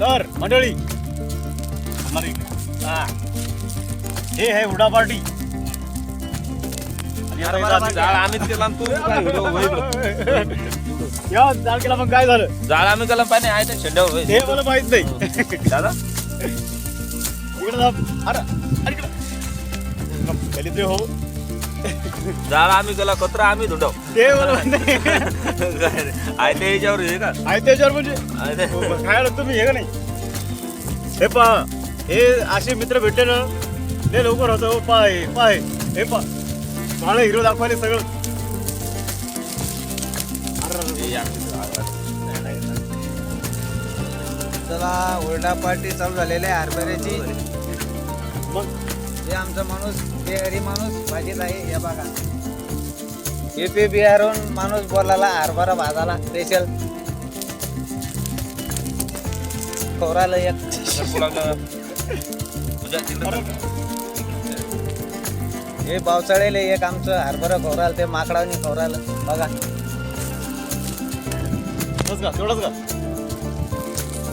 तर मंडळी. हा. हे आहे हुडा पार्टी. जाळ केला मग काय झालं? जाळ आम्ही केला पाणी आहे ते. हे मला माहीत नाही. दादा? इकडे. अरे अरे हो. जाळ आम्ही केला कचरा आम्ही धुंडव. ते माहीत नाही. आहे ते याच्यावर हे का? आहे त्याच्यावर म्हणजे? ते- हो, मग खायला तुम्ही हे का नाही? हे पहा हे असे मित्र भेटले ना लय लवकर होतं. हो पाय पाय हे पा मला हिरो दाखवायला सगळं. हे आमचं चला ओरडा पार्टी चालू झालेली आहे हरभऱ्याची. मग? हे आमचा माणूस बिहारी माणूस भाजीत आहे हे बघा. युपी बिहारहून माणूस बोलायला हरभरा भाजाला स्पेशल. खोराला एक हे पावसाळ्याला एक आमचं हरभरा खोराल ते माकडावनी खोराल बघा. तेवढंच का?